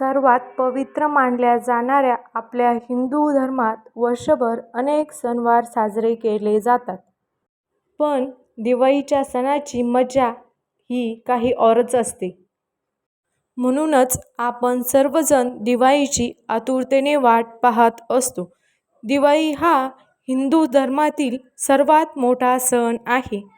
सर्वात पवित्र मानल्या जाणाऱ्या आपल्या हिंदू धर्मात वर्षभर अनेक सणवार साजरे केले जातात. पण दिवाळीच्या सणाची मजा ही काही औरच असते. म्हणूनच आपण सर्वजण दिवाळीची आतुरतेने वाट पाहत असतो. दिवाळी हा हिंदू धर्मातील सर्वात मोठा सण आहे.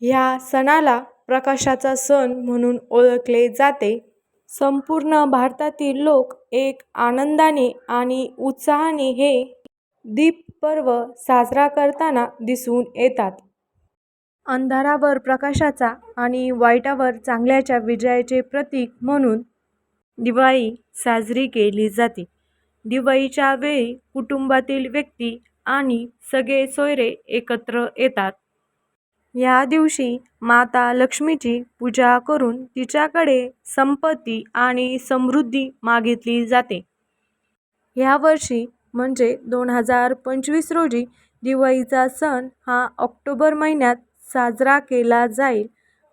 ह्या सणाला प्रकाशाचा सण म्हणून ओळखले जाते. संपूर्ण भारतातील लोक एक आनंदाने आणि उत्साहाने हे दीप पर्व साजरा करताना दिसून येतात. अंधारावर प्रकाशाचा आणि वाईटावर चांगल्याच्या विजयाचे प्रतीक म्हणून दिवाळी साजरी केली जाते. दिवाळीच्या वेळी कुटुंबातील व्यक्ती आणि सगळे सोयरे एकत्र येतात. ह्या दिवशी माता लक्ष्मीची पूजा करून तिच्याकडे संपत्ती आणि समृद्धी मागितली जाते. ह्यावर्षी म्हणजे दोन हजार पंचवीस रोजी दिवाळीचा सण हा ऑक्टोबर महिन्यात साजरा केला जाईल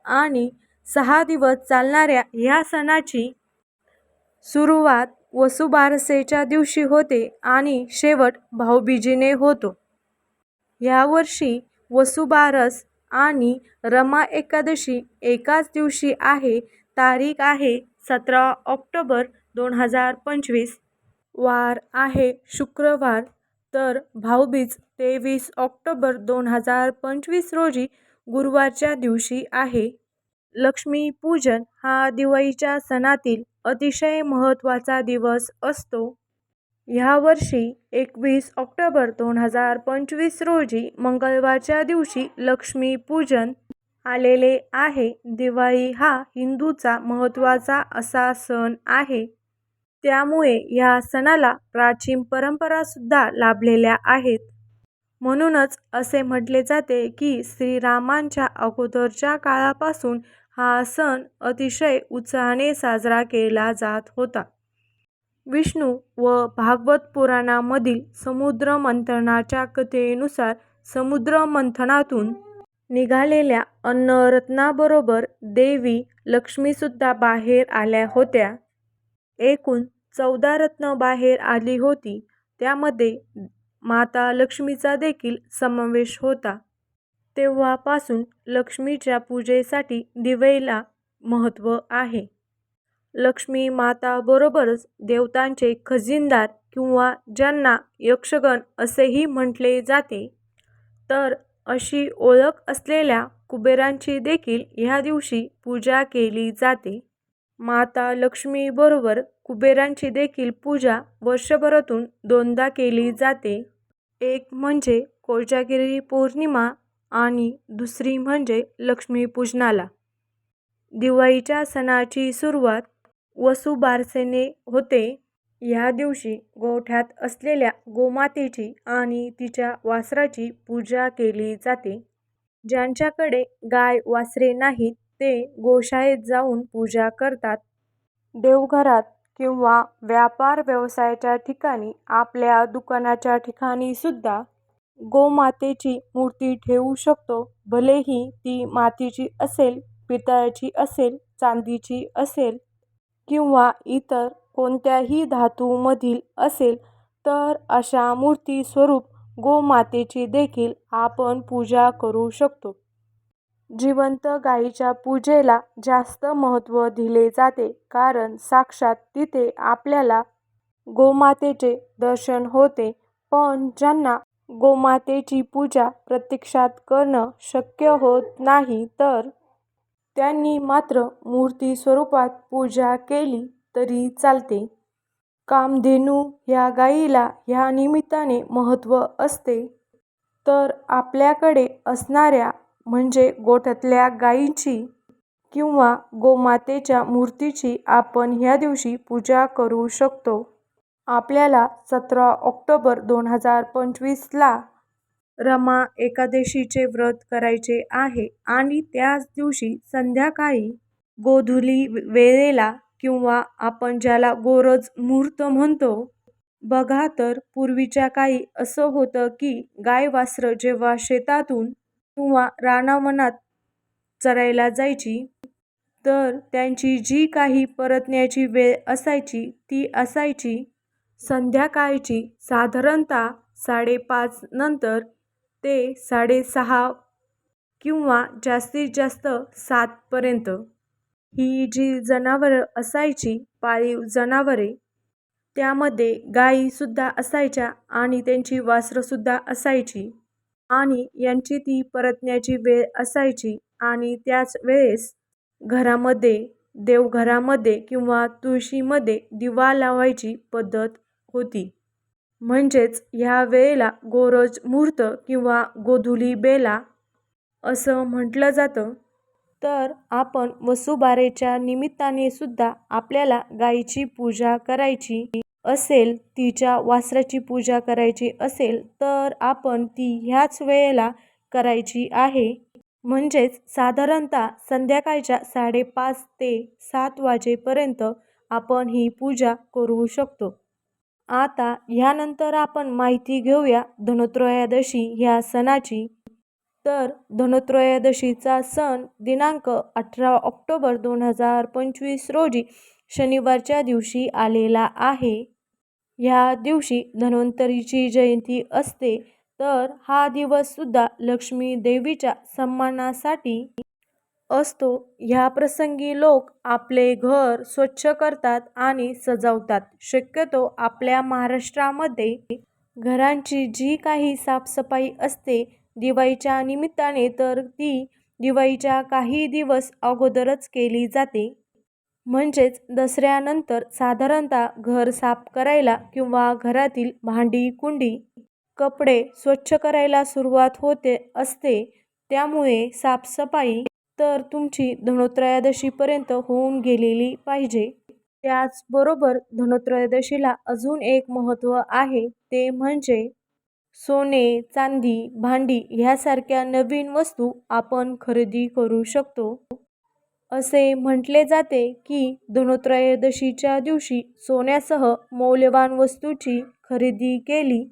आणि सहा दिवस चालणाऱ्या ह्या सणाची सुरुवात वसुबारसेच्या दिवशी होते आणि शेवट भाऊबीजेने होतो. यावर्षी वसुबारस आणि रमा एकादशी एकाच दिवशी आहे. तारीख आहे सतरा ऑक्टोबर दोन हजार पंचवीस. वार आहे शुक्रवार. तर भाऊबीज तेवीस ऑक्टोबर दोन हजार पंचवीस रोजी गुरुवारच्या दिवशी आहे. लक्ष्मीपूजन हा दिवाळीच्या सणातील अतिशय महत्त्वाचा दिवस असतो. ह्यावर्षी एकवीस ऑक्टोबर दोन हजार पंचवीस रोजी मंगळवारच्या दिवशी लक्ष्मीपूजन आलेले आहे. दिवाळी हा हिंदूचा महत्त्वाचा असा सण आहे. त्यामुळे ह्या सणाला प्राचीन परंपरासुद्धा लाभलेल्या आहेत. म्हणूनच असे म्हटले जाते की श्रीरामांच्या अगोदरच्या काळापासून हा सण अतिशय उत्साहाने साजरा केला जात होता. विष्णू व भागवत पुराणामधील समुद्रमंथनाच्या कथेनुसार समुद्रमंथनातून निघालेल्या अन्नरत्नाबरोबर देवी लक्ष्मीसुद्धा बाहेर आल्या होत्या. एकूण चौदा रत्न बाहेर आली होती. त्यामध्ये माता लक्ष्मीचा देखील समावेश होता. तेव्हापासून लक्ष्मीच्या पूजेसाठी दिवेला महत्त्व आहे. लक्ष्मी माताबरोबरच देवतांचे खजिनदार किंवा ज्यांना यक्षगण असेही म्हटले जाते, तर अशी ओळख असलेल्या कुबेरांची देखील ह्या दिवशी पूजा केली जाते. माता लक्ष्मीबरोबर कुबेरांची देखील पूजा वर्षभरातून दोनदा केली जाते. एक म्हणजे कोजागिरी पौर्णिमा आणि दुसरी म्हणजे लक्ष्मीपूजनाला. दिवाळीच्या सणाची सुरुवात वसुबारसेने होते. ह्या दिवशी गोठ्यात असलेल्या गोमातेची आणि तिच्या वासराची पूजा केली जाते. ज्यांच्याकडे गाय-वासरे नाहीत ते गोशाळेत जाऊन पूजा करतात. देवघरात किंवा व्यापार-व्यवसायाच्या ठिकाणी आपल्या दुकानाच्या ठिकाणीसुद्धा गोमातेची मूर्ती ठेवू शकतो. भलेही ती मातीची असेल, पितळाची असेल, चांदीची असेल किंवा इतर कोणत्याही धातूमधील असेल तर अशा मूर्तीस्वरूप गोमातेची देखील आपण पूजा करू शकतो. जिवंत गायीच्या पूजेला जास्त महत्त्व दिले जाते कारण साक्षात तिथे आपल्याला गोमातेचे दर्शन होते. पण ज्यांना गोमातेची पूजा प्रत्यक्षात करणं शक्य होत नाही तर त्यांनी मात्र मूर्ती स्वरूपात पूजा केली तरी चालते. कामधेनू ह्या गाईला ह्या निमित्ताने महत्त्व असते. तर आपल्याकडे असणाऱ्या म्हणजे गोठ्यातल्या गाईची किंवा गोमातेच्या मूर्तीची आपण ह्या दिवशी पूजा करू शकतो. आपल्याला सतरा ऑक्टोबर दोन हजार पंचवीसला रमा एकादशीचे व्रत करायचे आहे आणि त्याच दिवशी संध्याकाळी गोधुली वेळेला किंवा आपण ज्याला गोरज मुहूर्त म्हणतो. बघा तर पूर्वीच्या काळी असं होतं की गाय-वासरं जेव्हा शेतातून किंवा रानावनात चरायला जायची तर त्यांची जी काही परतण्याची वेळ असायची ती असायची संध्याकाळची साधारणतः साडेपाच नंतर ते साडेसहा किंवा जास्तीत जास्त सातपर्यंत ही जी जनावरं असायची पाळीव जनावरे त्यामध्ये गायीसुद्धा असायच्या आणि त्यांची वासरंसुद्धा असायची. आणि यांची ती परतण्याची वेळ असायची आणि त्याच वेळेस घरामध्ये देवघरामध्ये किंवा तुळशीमध्ये दिवा लावायची पद्धत होती. म्हणजेच ह्या वेळेला गोरज मुहूर्त किंवा गोधुली बेला असं म्हटलं जातं. तर आपण वसुबारेच्या निमित्ताने सुद्धा आपल्याला गायीची पूजा करायची असेल तिच्या वासराची पूजा करायची असेल तर आपण ती ह्याच वेळेला करायची आहे. म्हणजेच साधारणतः संध्याकाळच्या साडेपाच ते सात वाजेपर्यंत आपण ही पूजा करू शकतो. आता ह्यानंतर आपण माहिती घेऊया धनोत्रयोदशी ह्या सणाची. तर धनोत्रयोदशीचा सण दिनांक अठरा ऑक्टोबर दोन हजार पंचवीस रोजी शनिवारच्या दिवशी आलेला आहे. ह्या दिवशी धन्वंतरीची जयंती असते तर हा दिवससुद्धा लक्ष्मी देवीच्या सन्मानासाठी असतो. ह्या प्रसंगी लोक आपले घर स्वच्छ करतात आणि सजवतात. शक्यतो आपल्या महाराष्ट्रामध्ये घरांची जी काही साफसफाई असते दिवाळीच्या निमित्ताने तर ती दिवाळीच्या काही दिवस अगोदरच केली जाते. म्हणजेच दसऱ्यानंतर साधारणतः घर साफ करायला किंवा घरातील भांडी कुंडी कपडे स्वच्छ करायला सुरुवात होते असते. त्यामुळे साफसफाई तर तुमची धनोत्रयोदशीपर्यंत होऊन गेलेली पाहिजे. त्याचबरोबर धनोत्रयोदशीला अजून एक महत्त्व आहे ते म्हणजे सोने चांदी भांडी ह्यासारख्या नवीन वस्तू आपण खरेदी करू शकतो. असे म्हटले जाते की धनोत्रयोदशीच्या दिवशी सोन्यासह मौल्यवान वस्तूची खरेदी केली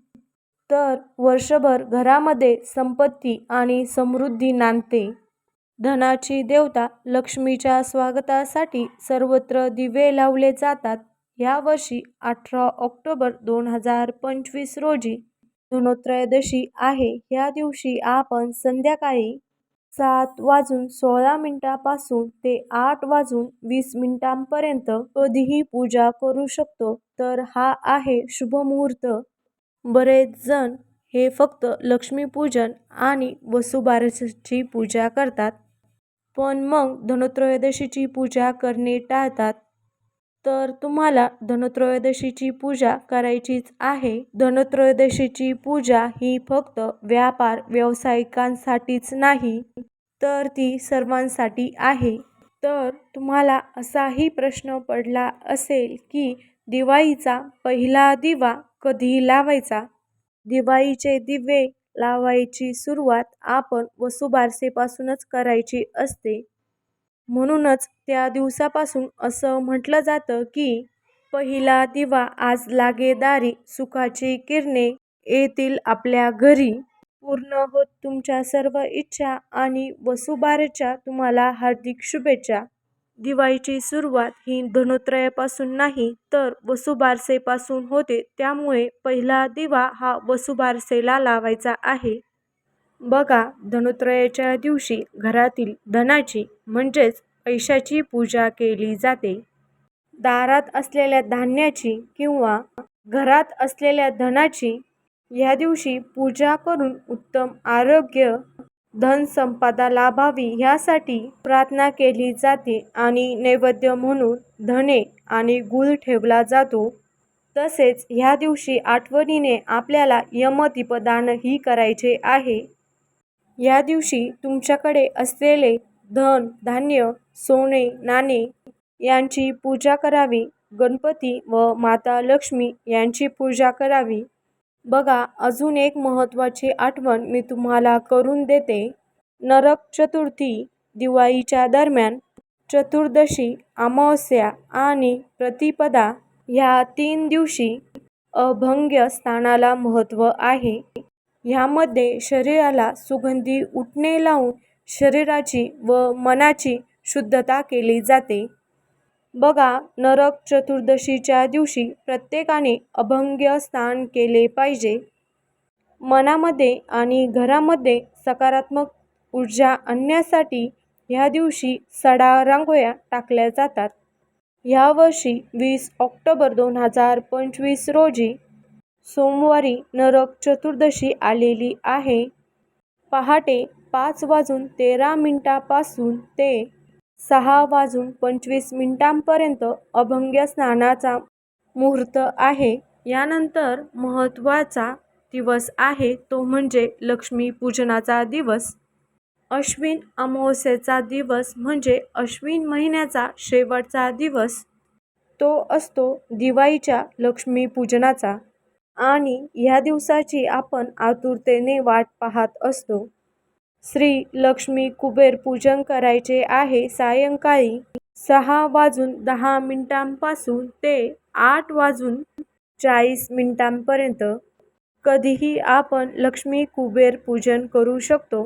तर वर्षभर घरामध्ये संपत्ती आणि समृद्धी नांदते. धनाची देवता लक्ष्मीच्या स्वागतासाठी सर्वत्र दिवे लावले जातात. यावर्षी अठरा ऑक्टोबर दोन हजार पंचवीस रोजी धनोत्रयोदशी आहे. ह्या दिवशी आपण संध्याकाळी सात वाजून सोळा मिनिटापासून ते आठ वाजून वीस मिनिटांपर्यंत कधीही पूजा करू शकतो. तर हा आहे शुभमुहूर्त. बरेच जण हे फक्त लक्ष्मीपूजन आणि वसुबारसची पूजा करतात. पण मग धनोत्रयोदशीची पूजा करणे टाळतात. तर तुम्हाला धनोत्रयोदशीची पूजा करायचीच आहे. धनोत्रयोदशीची पूजा ही फक्त व्यापार व्यावसायिकांसाठीच नाही तर ती सर्वांसाठी आहे. तर तुम्हाला असाही प्रश्न पडला असेल की दिवाळीचा पहिला दिवा कधी लावायचा? दिवाळीचे दिवे लावायची सुरुवात आपण वसुबारसेपासूनच करायची असते. म्हणूनच त्या दिवसापासून असं म्हटलं जातं की पहिला दिवा आज लागे दारी सुखाची किरणे येतील आपल्या घरी. पूर्ण होत तुमच्या सर्व इच्छा आणि वसुबारच्या तुम्हाला हार्दिक शुभेच्छा. दिवाळीची सुरुवात ही धनोत्रयापासून नाही तर वसुबारसेपासून होते. त्यामुळे पहिला दिवा हा वसुबारसेला लावायचा आहे. बघा धनोत्रयाच्या दिवशी घरातील धनाची म्हणजेच पैशाची पूजा केली जाते. दारात असलेल्या धान्याची किंवा घरात असलेल्या धनाची या दिवशी पूजा करून उत्तम आरोग्य धनसंपदा लाभावी ह्यासाठी प्रार्थना केली जाते आणि नैवेद्य म्हणून धने आणि गूळ ठेवला जातो. तसेच ह्या दिवशी आठवणीने आपल्याला यमदीपदानही करायचे आहे. या दिवशी तुमच्याकडे असलेले धन धान्य सोने नाणे यांची पूजा करावी. गणपती व माता लक्ष्मी यांची पूजा करावी. बघा अजून एक महत्त्वाची आठवण मी तुम्हाला करून देते. नरक चतुर्थी दिवाळीच्या दरम्यान चतुर्दशी अमावस्या आणि प्रतिपदा ह्या तीन दिवशी अभंग्य स्थानाला महत्त्व आहे. ह्यामध्ये शरीराला सुगंधी उठणे लावून शरीराची व मनाची शुद्धता केली जाते. बघा नरक चतुर्दशीच्या दिवशी प्रत्येकाने अभंग्य स्नान केले पाहिजे. मनामध्ये आणि घरामध्ये सकारात्मक ऊर्जा आणण्यासाठी ह्या दिवशी सडा रांगोळ्या टाकल्या जातात. ह्यावर्षी वीस ऑक्टोबर दोन हजार पंचवीस रोजी सोमवारी नरक चतुर्दशी आलेली आहे. पहाटे पाच वाजून तेरा मिनटापासून ते सहा वाजून पंचवीस मिनिटांपर्यंत अभंग्य स्नानाचा मुहूर्त आहे. यानंतर महत्त्वाचा दिवस आहे तो म्हणजे लक्ष्मीपूजनाचा दिवस. अश्विन अमावस्येचा दिवस म्हणजे अश्विन महिन्याचा शेवटचा दिवस. तो असतो दिवाळीच्या लक्ष्मीपूजनाचा आणि ह्या दिवसाची आपण आतुरतेने वाट पाहत असतो. श्री लक्ष्मी कुबेर पूजन करायचे आहे सायंकाळी सहा वाजून दहा मिनिटांपासून ते आठ वाजून चाळीस मिनिटांपर्यंत. कधीही आपण लक्ष्मी कुबेर पूजन करू शकतो.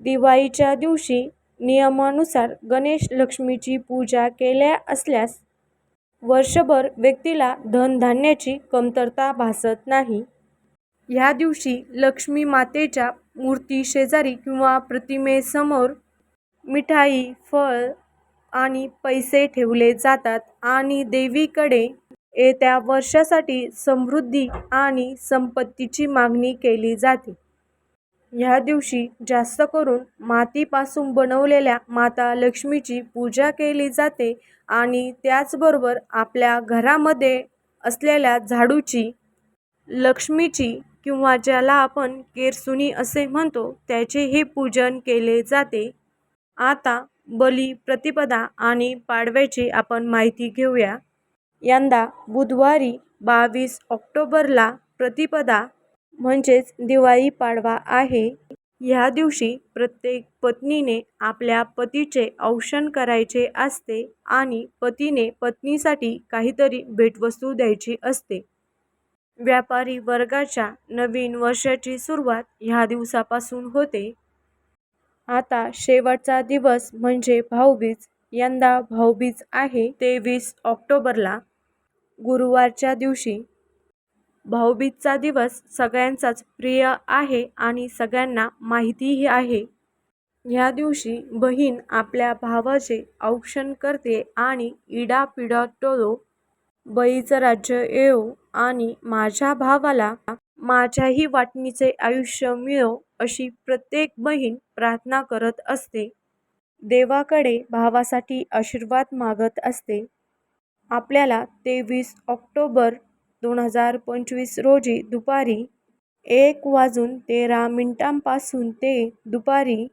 दिवाळीच्या दिवशी नियमानुसार गणेश लक्ष्मीची पूजा केल्या असल्यास वर्षभर व्यक्तीला धनधान्याची कमतरता भासत नाही. ह्या दिवशी लक्ष्मी मातेच्या मूर्ती शेजारी किंवा प्रतिमेसमोर मिठाई फळ आणि पैसे ठेवले जातात आणि देवीकडे येत्या वर्षासाठी समृद्धी आणि संपत्तीची मागणी केली जाते. ह्या दिवशी जास्त करून मातीपासून बनवलेल्या माता लक्ष्मीची पूजा केली जाते आणि त्याचबरोबर आपल्या घरामध्ये असलेल्या झाडूची लक्ष्मीची किंवा ज्याला आपण केरसुणी असे म्हणतो त्याचेही पूजन केले जाते. आता बली प्रतिपदा आणि पाडव्याची आपण माहिती घेऊया. यंदा बुधवारी बावीस ऑक्टोबरला प्रतिपदा म्हणजेच दिवाळी पाडवा आहे. ह्या दिवशी प्रत्येक पत्नीने आपल्या पतीचे औक्षण करायचे असते आणि पतीने पत्नीसाठी काहीतरी भेटवस्तू द्यायची असते. व्यापारी वर्गाच्या नवीन वर्षाची सुरुवात ह्या दिवसापासून होते. आता शेवटचा दिवस म्हणजे भाऊबीज. यंदा भाऊबीज आहे तेवीस ऑक्टोबरला. गुरुवारच्या दिवशी. भाऊबीजचा दिवस सगळ्यांचाच प्रिय आहे आणि सगळ्यांना माहितीही आहे. ह्या दिवशी बहीण आपल्या भावाचे औक्षण करते आणि इडापिडा टोलो बळीचं राज्य येवो आणि माझ्या भावाला माझ्याही वाटणीचे आयुष्य मिळो अशी प्रत्येक बहीण प्रार्थना करत असते. देवाकडे भावासाठी आशीर्वाद मागत असते. आपल्याला तेवीस ऑक्टोबर दोन हजार पंचवीस रोजी दुपारी एक वाजून तेरा मिनिटांपासून ते दुपारी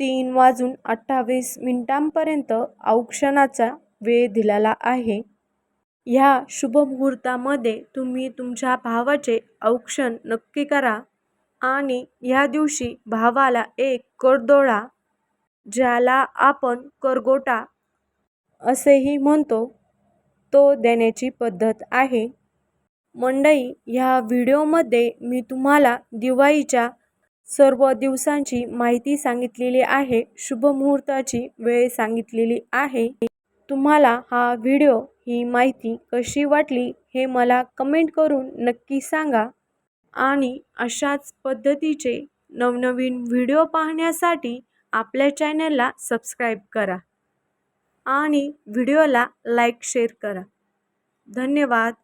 तीन वाजून अठ्ठावीस मिनिटांपर्यंत औक्षणाचा वेळ दिलेला आहे. ह्या शुभमुहूर्तामध्ये तुम्ही तुमच्या भावाचे औक्षण नक्की करा आणि ह्या दिवशी भावाला एक करदोळा ज्याला आपण करगोटा असेही म्हणतो तो देण्याची पद्धत आहे. मंडई ह्या व्हिडिओमध्ये मी तुम्हाला दिवाळीच्या सर्व दिवसांची माहिती सांगितलेली आहे शुभमुहूर्ताची वेळ सांगितलेली आहे. तुम्हाला हा व्हिडिओ ही माहिती कशी वाटली हे मला कमेंट करून नक्की सांगा. आणि अशाच पद्धतीचे नवनवीन व्हिडिओ पाहण्यासाठी आपल्या चॅनलला सबस्क्राईब करा. आणि व्हिडिओला लाईक शेअर करा. धन्यवाद.